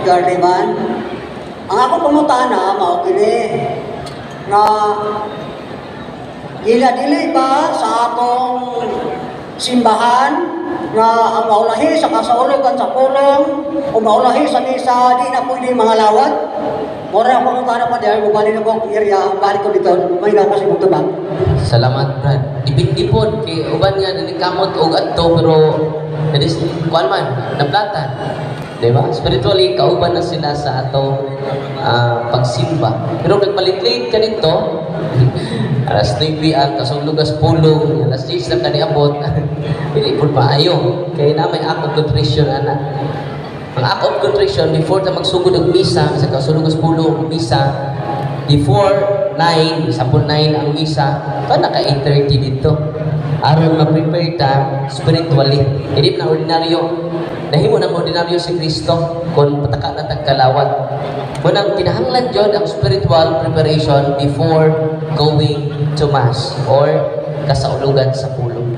Edgar Riman. Ang ako pumutana, mao kini nga Gila dili ba sa atong simbahan nga ang maulahi sa kasaulogan sa pulong o maulahi sa misa di na pwede mga lawat? Mora ako tana pa dahil bumalik na ko ang area, balik ko dito, may na kasi kong tubag. Salamat, Brad. Dipit-dipon, kay uban nga nanikamot og adto pero nadis kuan man, nablatan. Di ba? Spiritually, kauban na sila sa atong ah, pagsimba. Pero nagpalit-late ka dito, alas 9 ang kasulugas pulong, alas 10 lang kaniabot, hindi po maayo. Kaya na may act of contrition, anak. Ang act of contrition, before ta magsugod ng misa, sa kasulugas pulong, misa, before 9, sampun 9 ang misa, ito naka 8.30 dito. Aron ma-prepare ta spiritually. Hindi na ordinaryo. Nahimo ng ordinaryo si Kristo kung pataka na tagkalawat. Munang kinahanglan jud ang spiritual preparation before going to Mass or kasaulugan sa pulong.